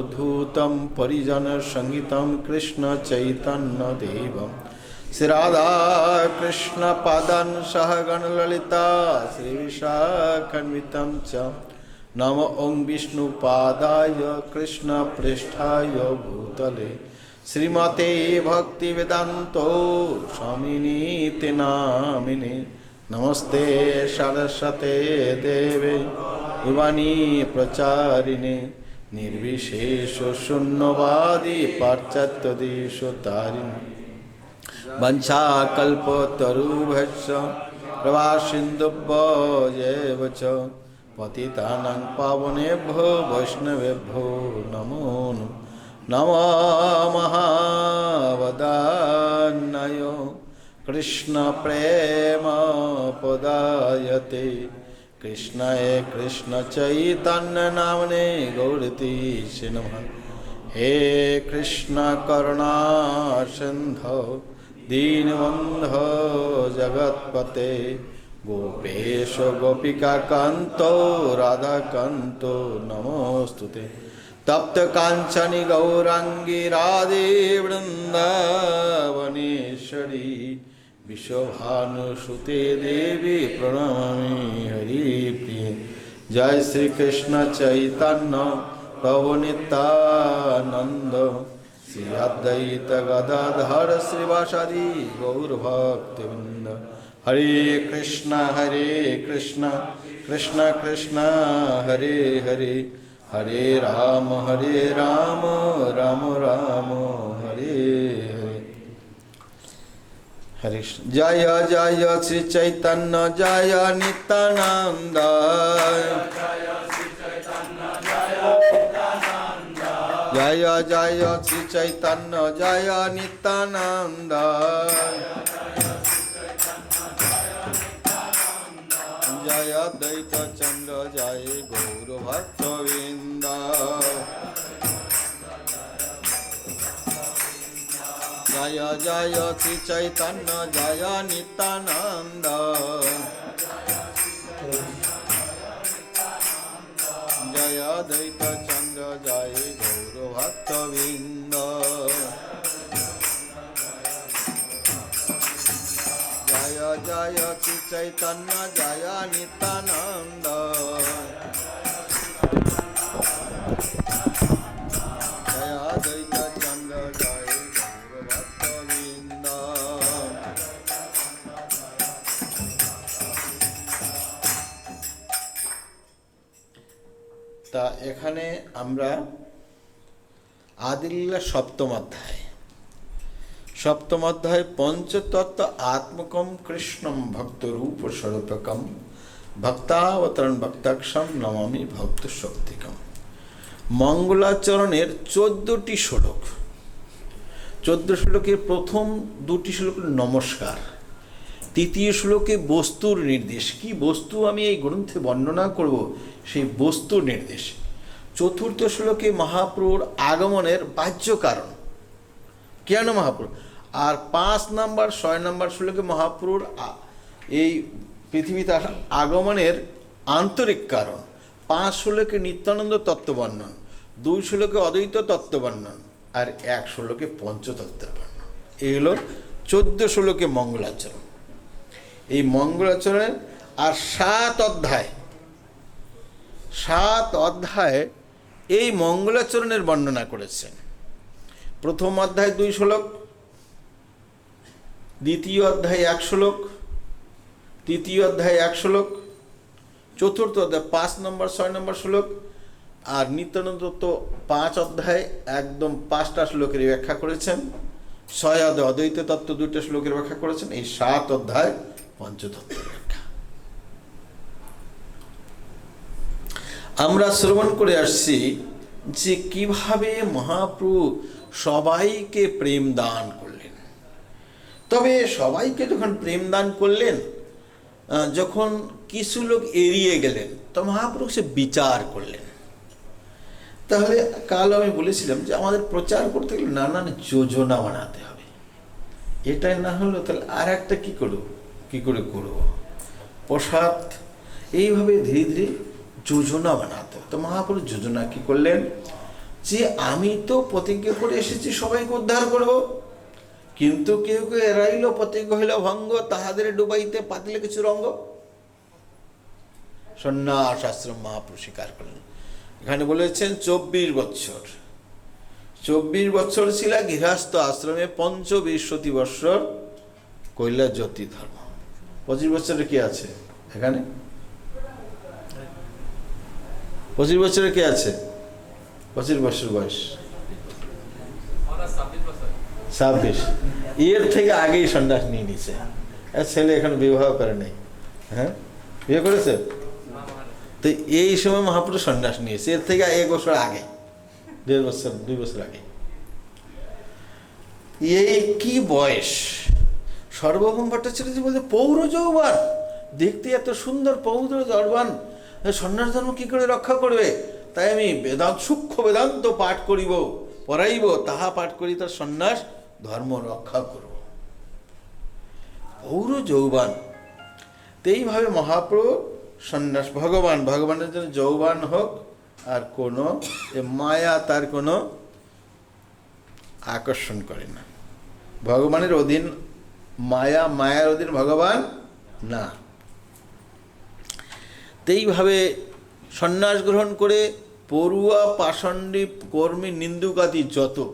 सवधूतं परिजनसङ्गीतं कृष्णचैतन्यदेवं श्रीराधाकृष्णपादान् सह गणललिता श्रीविशाखन्वितं च नम ॐ विष्णुपादाय कृष्णपृष्ठाय भूतले श्रीमते भक्तिवेदान्तो स्वामिनीति नामिने नमस्ते सरस्वते देवे युवानी प्रचारिणे निर्विशेष शून्यवादी पाश्चात्यदेशतारिणे वंशाकल्पतरुभ्यश्च प्रवासिन्दुभ्येव च पतितानां पावनेभ्यो वैष्णवेभ्यो नमो नमो महावदान्नय कृष्णप्रेमपदायते कृष्णाय कृष्णचैतन्यनाम्ने गौरतीशे नमः हे कृष्णकरुणा सिन्धो दीनबन्धो जगत्पते गोपेश गोपिकान्तो राधाकान्तो नमोऽस्तु ते तप्तकाञ्चनि गौराङ्गी राधे वृन्दावनेश्वरी বিশ্বভানুসুতে দেবী প্রণামি হরিপ্রিয়ে জয় শ্রীকৃষ্ণ চৈতন্য প্রভু নিত্যানন্দ। শ্রী অদ্বৈত গদাধর শ্রীবাসাদি গৌরভক্তবৃন্দ। হরে কৃষ্ণ হরে কৃষ্ণ কৃষ্ণ কৃষ্ণ, হরে হরে। হরে রাম হরে রাম রাম রাম, হরে হরিশ জয় জয় শ্রী চৈতন্য জয় নিত্যানন্দ জয় জয় শ্রী চৈতন্য জয় নিত্যানন্দ জয় দ্বৈত চন্দ্র জয় গৌর ভক্তবৃন্দ जय जय श्री चैतन्य जय नित्यानंद जय द्वैत चंद्र जय गौर भक्तविंद जय जय श्री चैतन्य जय नित्यानंद আমরা আদিল্লা সপ্তম অধ্যায়। সপ্তম অধ্যায় পঞ্চতত্ত্ব আত্মকম কৃষ্ণম ভক্ত রূপ স্বরূপকম ভক্তাবতরণ ভক্তাক্ষম নমামি ভক্ত শক্তিকম মঙ্গলাচরণের চোদ্দটি শ্লোক। চোদ্দ শ্লোকের প্রথম দুটি শ্লোকের নমস্কার। তৃতীয় শ্লোকে বস্তুর নির্দেশ। কি বস্তু আমি এই গ্রন্থে বর্ণনা করব? সেই বস্তুর নির্দেশ। চতুর্থ শ্লোকে মহাপ্রভুর আগমনের বাহ্য কারণ। কেন মহাপ্রভু? আর পাঁচ নাম্বার, ছয় নাম্বার শ্লোকে মহাপ্রভুর এই পৃথিবীতে আসার আগমনের আন্তরিক কারণ। পাঁচ শ্লোকে নিত্যানন্দ তত্ত্ববর্ণন, দুই শ্লোকে অদ্বৈত তত্ত্ববর্ণন, আর এক শ্লোকে পঞ্চতত্ত্বের বর্ণন এই হলো চোদ্দ শ্লোকে মঙ্গলাচরণ। এই মঙ্গলাচরণের আর সাত অধ্যায়, সাত অধ্যায়ে এই মঙ্গলাচরণের বর্ণনা করেছেন। প্রথম অধ্যায় দুই শ্লোক, দ্বিতীয় অধ্যায় এক শ্লোক, তৃতীয় অধ্যায় এক শ্লোক, চতুর্থ অধ্যায় পাঁচ নম্বর, ছয় নম্বর শ্লোক আর নিত্যানন্দ তো পাঁচ অধ্যায় একদম পাঁচটা শ্লোকের ব্যাখ্যা করেছেন। ছয় অধ্যায় অদ্বৈত তত্ত্ব দুইটা শ্লোকের ব্যাখ্যা করেছেন। এই সাত অধ্যায় পঞ্চতত্ত্বের আমরা শ্রবণ করে আসছি যে কীভাবে মহাপ্রভু সবাইকে প্রেম দান করলেন। তবে সবাইকে যখন প্রেম দান করলেন যখন কিছু লোক এড়িয়ে গেলেন, তো মহাপ্রভু সে বিচার করলেন। তাহলে কাল আমি বলেছিলাম যে আমাদের প্রচার করতে গেলে নানান যোজনা বানাতে হবে। এটাই না হলো, তাহলে আর একটা কী করব? কী করে করব? প্রসাদ, এইভাবে ধীরে ধীরে যোজনা বানাতে তো মহাপুরুষ যোজনা কি করলেন? যে আমি তো প্রতিজ্ঞা করে এসেছি, সবাইকে উদ্ধার করব। কিন্তু কেউ কেউ এড়াইল, প্রতিজ্ঞা হইল ভঙ্গ, তাহাদের ডুবাইতে পাতিলে কিছু রঙ্গ। সন্ন্যাস আশ্রম মহাপুরু স্বীকার করলেন। এখানে বলেছেন, চব্বিশ বৎসর। চব্বিশ বৎসর ছিল গৃহস্থ আশ্রমে পঞ্চবিংশতি বৎসর কৈলাস জ্যোতি ধর্ম। পঁচিশ বছরে কি আছে? এখানে? পঁচিশ বছরে কে আছে? পঁচিশ বছর বয়স। ছাব্বিশ। এর থেকে আগেই সন্ন্যাস নিয়ে নিছে। ছেলে এখন বিবাহ করে নাই। হ্যাঁ? বিয়ে করেছে? তো এই সময় মহাপুরুষ সন্ন্যাস নিয়েছে। এর থেকে এক বছর আগে, দেড় বছর, দুই বছর আগে। এই কি বয়স? সর্বভৌম ভট্টাচার্য বলছে পৌর যৌবান দেখতে এত সুন্দর পৌর যৌবন সন্ন্যাস ধর্ম কি করে রক্ষা করবে? তাই আমি বেদান্ত, সূক্ষ্ম বেদান্ত পাঠ করিব, পড়াইব, তাহা পাঠ করি, তার সন্ন্যাস ধর্ম রক্ষা করব। পৌর যৌবান। এইভাবে মহাপ্রভু সন্ন্যাস, ভগবান, ভগবানের জন্য যৌবান হোক, আর কোনো মায়া তার কোনো আকর্ষণ করে না। ভগবানের অধীন মায়া, মায়ার অধীন ভগবান না। এইভাবে সন্ন্যাস গ্রহণ করে পড়ুয়া পাষণ্ডী কর্মী নিন্দুকাদি যত,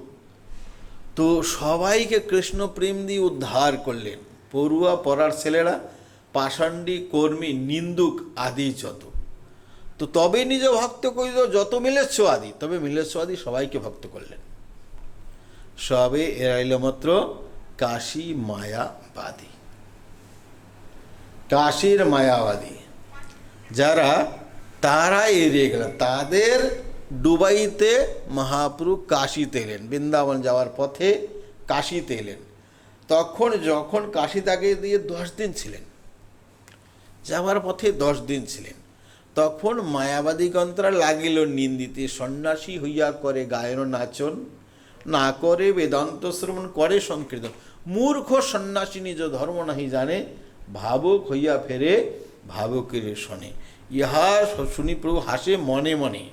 তো সবাইকে কৃষ্ণ প্রেম দিয়ে উদ্ধার করলেন। পড়ুয়া পড়ার ছেলেরা, পাষণ্ডী কর্মী নিন্দুক আদি যত। তো তবে নিজ ভক্ত করিল যত মিলেচ্ছ আদি। তবে মিলেচ্ছ আদি সবাইকে ভক্ত করলেন। সবে এরাইল মাত্র কাশী মায়াবাদী। কাশীর মায়াবাদী। যারা তারা এড়িয়ে গেলেন। তাদের ডুবাইতে মহাপ্রভু কাশিতে এলেন বৃন্দাবন যাওয়ার পথে কাশিতে এলেন তখন যখন কাশি তাকে দিয়ে দশ দিন ছিলেন। যাওয়ার পথে দশ দিন ছিলেন। তখন মায়াবাদী গন্ত্রা লাগিল নিন্দিতে, সন্ন্যাসী হইয়া করে গায়ন নাচন, না করে বেদান্ত শ্রবণ করে সংকীর্তন। মূর্খ সন্ন্যাসী নিজ ধর্ম নাহি জানে, ভাবুক হইয়া ফেরে ভাবুকের শোনে। ইহা শুনি প্রভু হাসে মনে মনে।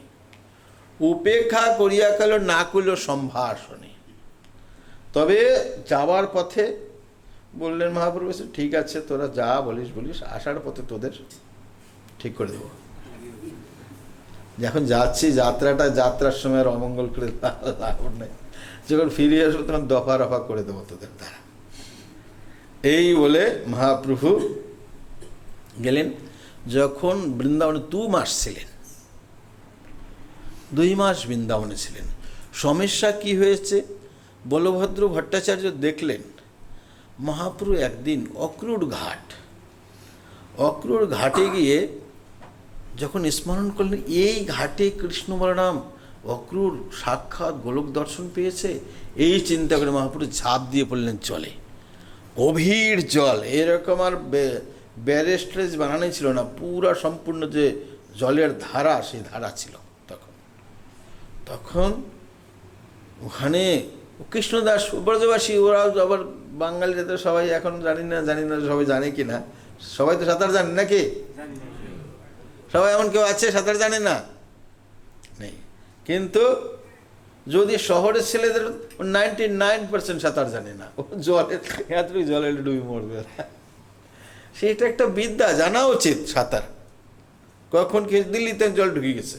উপেক্ষা করিয়া কাল না করল সম্ভাষণে তবে যাওয়ার পথে বললেন মহাপ্রভু ঠিক আছে, তোরা যা বলিস বলিস, আসার পথে তোদের ঠিক করে দেবো। যখন যাচ্ছি, যাত্রাটা, যাত্রার সময় আর অমঙ্গল করে নেই। যখন ফিরে আসব, তখন দফা রফা করে দেবো তোদের দ্বারা। এই বলে মহাপ্রভু গেলেন যখন বৃন্দাবনে দু মাস ছিলেন। দুই মাস বৃন্দাবনে ছিলেন। সমস্যা কি হয়েছে? বলভদ্র ভট্টাচার্য দেখলেন, মহাপ্রভু একদিন অক্রুর ঘাট, অক্রুর ঘাটে গিয়ে যখন স্মরণ করলেন, এই ঘাটে কৃষ্ণ বলরাম অক্রুর সাক্ষাৎ গোলক দর্শন পেয়েছে, এই চিন্তা করে মহাপুরুষ ঝাঁপ দিয়ে পড়লেন চলে। গভীর জল, এরকম আর ব্যারেস্ট্রেজ বানানোই ছিল না, পুরা সম্পূর্ণ যে জলের ধারা, সেই ধারা ছিল তখন। তখন ওখানে কৃষ্ণদাস ব্রজবাসী ওরা আবার বাঙালিরা তো সবাই এখন জানি না জানি না সবাই জানে কি না। সবাই তো সাঁতার জানে নাকি? সবাই এমন কেউ আছে সাঁতার জানে না? নেই। কিন্তু যদি শহরের ছেলেদের নাইনটি নাইন পার্সেন্ট সাঁতার জানে না, ও জলে এতটুকু জলে ডুবে মরবে। সেটা একটা বিদ্যা, জানা উচিত সাঁতার। কখন কি দিল্লিতে জল ঢুকে গেছে?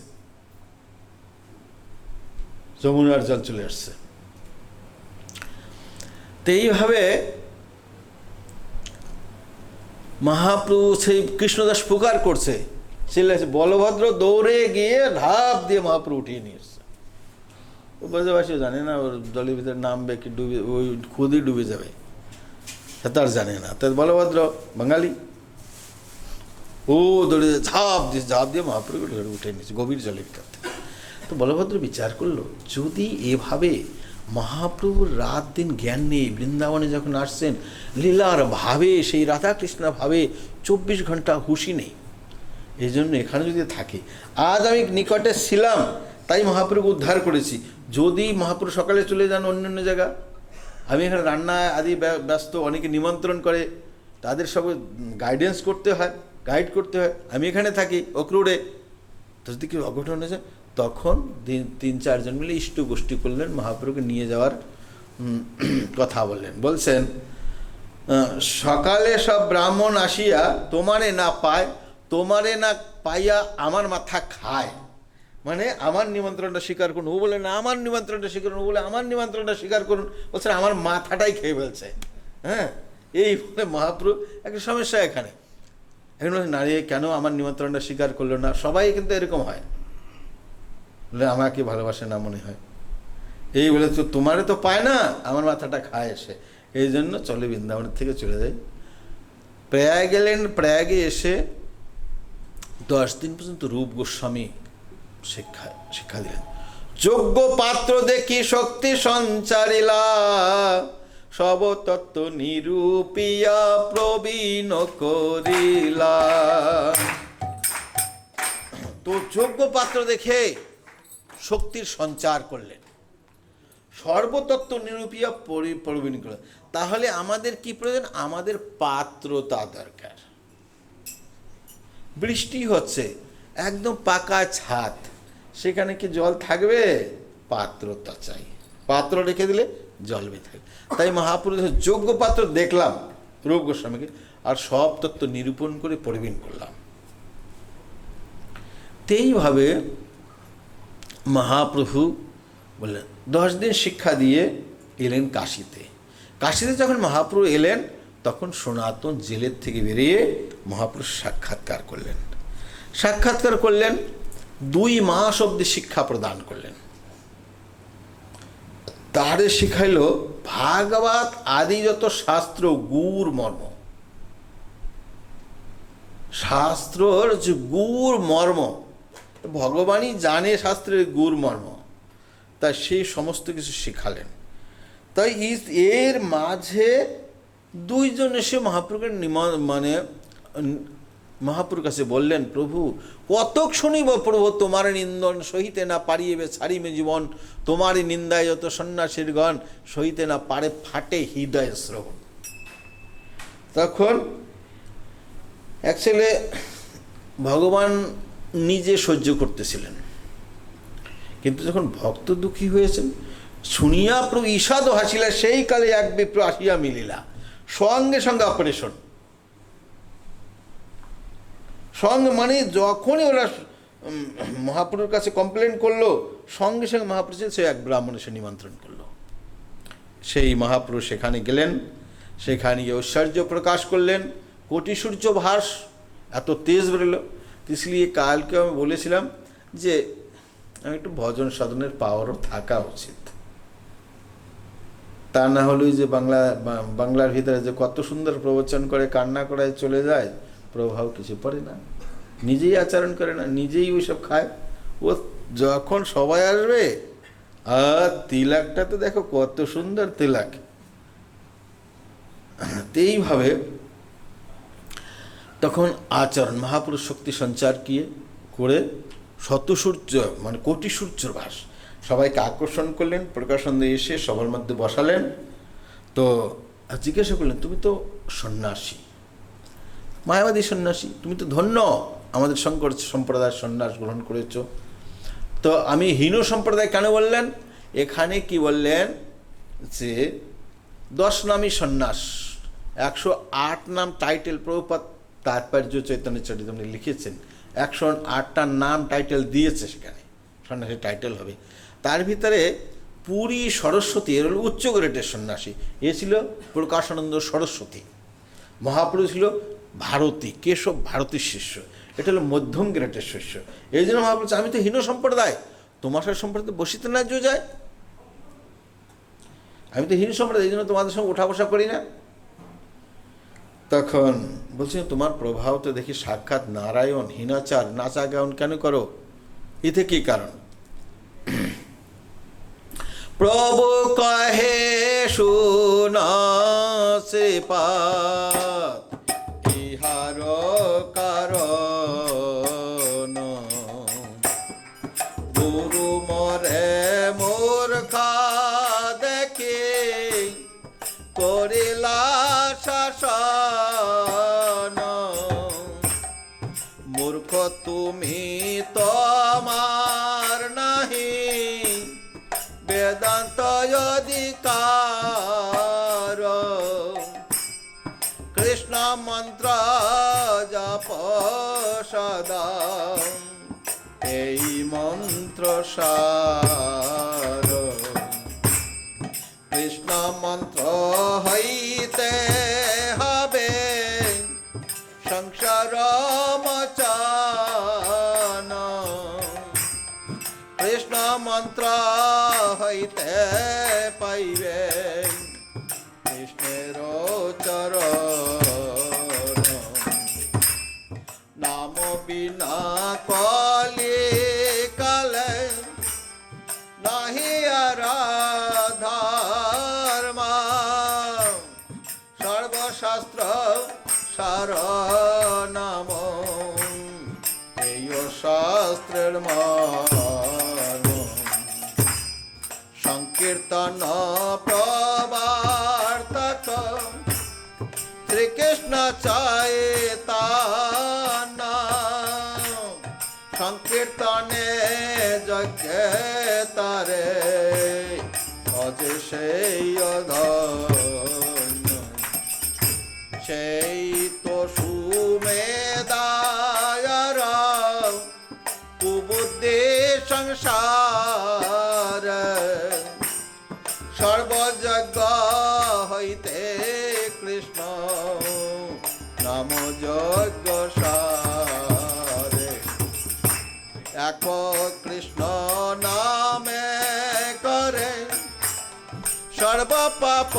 যমুনার জল চলে আসছে। তো এইভাবে মহাপ্রভু সেই কৃষ্ণদাস পুকার করছে। চিল্লাছে বলভদ্র দৌড়ে গিয়ে ঢাপ দিয়ে মহাপ্রভু উঠিয়ে নিয়ে এসছে। ব্রজবাসীও জানে না, ওর জলের ভিতরে নামবে কি, ডুবে, ওই খুদই ডুবে যাবে। তার জানে না। তার বলভদ্র বাঙালি? ও দৌড়ে ঝাঁপ দিয়ে ঝাঁপ দিয়ে মহাপ্রভু উঠে নিয়েছে গভীর জলের ভিতর তো বলভদ্র বিচার করল, যদি এভাবে মহাপ্রভুর রাত দিন জ্ঞান নেই বৃন্দাবনে যখন আসছেন, লীলার ভাবে, সেই রাধাকৃষ্ণ ভাবে চব্বিশ ঘণ্টা হুশি নেই। এই জন্য এখানে যদি থাকে, আজ আমি নিকটে ছিলাম, তাই মহাপ্রভু উদ্ধার করেছি। যদি মহাপ্রভু সকালে চলে যান অন্য অন্য জায়গা আমি এখানে রান্না আদি ব্য- ব্যস্ত, অনেকে নিমন্ত্রণ করে, তাদের সব গাইডেন্স করতে হয় গাইড করতে হয়। আমি এখানে থাকি অক্রুড়ে যদি কি অঘটন হয়েছে, তখন তিন চারজন মিলে ইষ্ট গোষ্ঠী করলেন, মহাপ্রভুকে নিয়ে যাওয়ার কথা বললেন। বলছেন সকালে সব ব্রাহ্মণ আসিয়া, তোমারে না পায়, তোমারে না পাইয়া আমার মাথা খায়। মানে আমার নিমন্ত্রণটা স্বীকার করুন। ও বলে না আমার নিমন্ত্রণটা স্বীকার করুন। ও বলে আমার নিমন্ত্রণটা স্বীকার করুন। বলছে, আমার মাথাটাই খেয়ে ফেলছে। হ্যাঁ? এই বলে মহাপ্রভু, একটা সমস্যা এখানে। এখন নারী কেন আমার নিমন্ত্রণটা স্বীকার করল না? সবাই কিন্তু এরকম হয়। বলে, আমাকে ভালোবাসে না মনে হয়। এই বলে, তো তোমারে তো পায় না, আমার মাথাটা খায় এসে। এই জন্য চলে বৃন্দাবনের থেকে চলে যাই। প্রয়াগ গেলেন, প্রয়াগে এসে দশ দিন পর্যন্ত রূপ গোস্বামী শিক্ষা শিক্ষা দিলেন। যোগ্য পাত্র দেখি শক্তি সঞ্চারিলা সব তত্ত্ব নিরূপিয়া প্রবীণ করিলা। তো যোগ্য পাত্র দেখে শক্তির সঞ্চার করলেন। সর্বতত্ত্ব নিরূপিয়া পরি- প্রবীণ করলেন তাহলে আমাদের কি প্রয়োজন? আমাদের পাত্রতা দরকার। বৃষ্টি হচ্ছে, একদম পাকা ছাদ সেখানে কি জল থাকবে? পাত্র পাত্রতা চাই। পাত্র রেখে দিলে জল বে থাকবে। তাই মহাপুরুষের যোগ্য পাত্র দেখলাম রূপ গোস্বামীকে, আর সব তত্ত্ব নিরূপণ করে পরিবীন করলাম। তেইভাবে মহাপ্রভু বললেন, দশ দিন শিক্ষা দিয়ে এলেন কাশিতে। কাশিতে যখন মহাপ্রভু এলেন, তখন সনাতন জেলের থেকে বেরিয়ে মহাপুরুষ সাক্ষাৎকার করলেন। সাক্ষাৎকার করলেন দুই মাস অব্দি শিক্ষা প্রদান করলেন। তারে শিখাইল, ভাগবত আদি যত শাস্ত্র গুর মর্ম। শাস্ত্রর যে গুর মর্ম, ভগবানই জানে শাস্ত্রের গুর মর্ম। তাই সেই সমস্ত কিছু শিখালেন। তাই এর মাঝে দুইজন এসে মহাপ্রভুকে মানে উম, মহাপ্রভুর কাছে বললেন প্রভু কতক শুনিব প্রভু তোমার নিন্দন সহিতে না পারিবে ছাড়িবে জীবন। তোমারই নিন্দায় যত সন্ন্যাসীর গণ সহিতে না পারে ফাটে হৃদয় শ্রবণ। তখন অ্যাকচুয়ালি ভগবান নিজে সহ্য করতেছিলেন। কিন্তু যখন ভক্ত দুঃখী হয়েছেন শুনিয়া প্রভু ঈষাদ হাসিলা সেই কালে এক বিপ্র আসিয়া মিলিলা। সঙ্গে সঙ্গে অপারেশন। সঙ্গে মানে যখনই ওরা মহাপুরুর কাছে কমপ্লেন করল, সঙ্গে সঙ্গে মহাপ্রভু সে এক ব্রাহ্মণ এসে নিমন্ত্রণ করল। সেই মহাপুরুষ সেখানে গেলেন, সেখানে গিয়ে ঐশ্বর্য প্রকাশ করলেন, কোটি সূর্য ভাস, এত তেজ বেরোলো। তিসলিয়ে কালকে আমি বলেছিলাম যে, আমি একটু ভজন সাধনের পাওয়ারও থাকা উচিত। তা না হলেই যে বাংলা বাংলার ভিতরে যে কত সুন্দর প্রবচন করে কান্না করায় চলে যায় প্রভাব কিছু পড়ে না। নিজেই আচরণ করে না, নিজেই ওইসব খায়। ও যখন সবাই আসবে, আর তিলাকটা তো দেখো কত সুন্দর তিলাক। এইভাবে তখন আচরণ, মহাপুরুষ শক্তি সঞ্চার কিয়ে করে শত সূর্য মানে কোটি সূর্যর ভাস সবাইকে আকর্ষণ করলেন, প্রকাশন এসে সবার মধ্যে বসালেন। তো জিজ্ঞাসা করলেন, তুমি তো সন্ন্যাসী। মায়াবাদী সন্ন্যাসী, তুমি তো ধন্য আমাদের শঙ্কর সম্প্রদায়ের সন্ন্যাস গ্রহণ করেছ। তো আমি হীন সম্প্রদায় কেন বললেন? এখানে কি বললেন যে, দশ নামী সন্ন্যাস, একশো আট নাম টাইটেল প্রভুপাত, তাৎপর্য চৈতন্য চরিতমণি লিখেছেন, একশো আটটা নাম টাইটেল দিয়েছে সেখানে সন্ন্যাসী টাইটেল হবে। তার ভিতরে পুরী সরস্বতী, এর হলো উচ্চ গ্রেডের সন্ন্যাসী, এ ছিল প্রকাশানন্দ সরস্বতী, মহাপুরুষ ছিল ভারতী কেশব ভারতীর শিষ্য? এটা হলো মধ্যম গ্রেটের শিষ্য। এই জন্য মহাপুরুষ আমি তো হীন সম্প্রদায়। তোমার সাথে সম্প্রদায় বসিতে না যায়। আমি তো হীন সম্প্রদায়, এই জন্য তোমাদের সঙ্গে উঠা বসা করি না। তখন বলছি, তোমার প্রভাব তো দেখি সাক্ষাৎ নারায়ণ, হীনাচার নাচা গাউন কেন করো? এতে কি কারণ? প্রভু কহে শুনছে সে ইহার কৃষ্ণ মন্ত্র জপ সদা। এই মন্ত্র সার। কৃষ্ণ মন্ত্র হইতে হবে। সংসার মচান। কৃষ্ণ মন্ত্র হইতে পাইবে। বিনা কলি কালে নাহি আরাধার্ম সর্বশাস্ত্র সার নাম। এই শাস্ত্রের মান সংকীর্তন প্রবার্তক শ্রীকৃষ্ণ চায়তান সংকীর্তনে যজ্ঞে তারে, অজে সেই সেই তো সুমেদায়ার কুবুদ্ধি সংসার, সর্বযজ্ঞ হইতে কৃষ্ণ নাম যজ্ঞ এক কৃষ্ণ নামে করে সর্ব পাপ